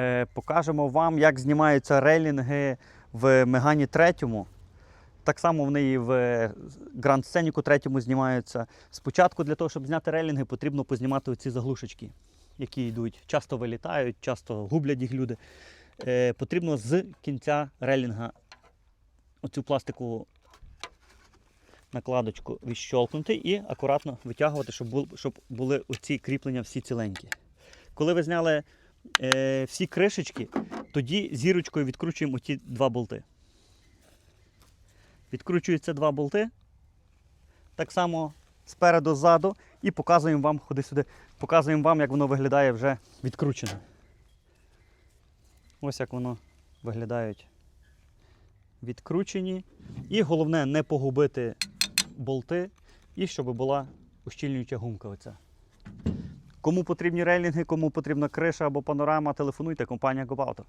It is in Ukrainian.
Е, покажемо вам, як знімаються рейлінги в Мегані 3. Так само вони і в Гранд Сценіку 3 знімаються. Спочатку для того, щоб зняти рейлінги, потрібно познімати оці заглушечки, які йдуть. Часто вилітають, часто гублять їх люди. Е, потрібно з кінця рейлінга оцю пластикову накладочку відщолкнути і акуратно витягувати, щоб були оці кріплення всі ціленькі. Коли ви зняли е, всі кришечки, тоді зірочкою відкручуємо ті два болти. Відкручуються два болти. Так само спереду, ззаду, і показуємо вам, ходи сюди, показуємо вам, як воно виглядає вже відкручене. Ось як воно виглядають відкручені. І головне не погубити болти і щоб була ущільнююча гумка. Оця. Кому потрібні рейлінги, кому потрібна криша або панорама, телефонуйте, компанія GoBauto.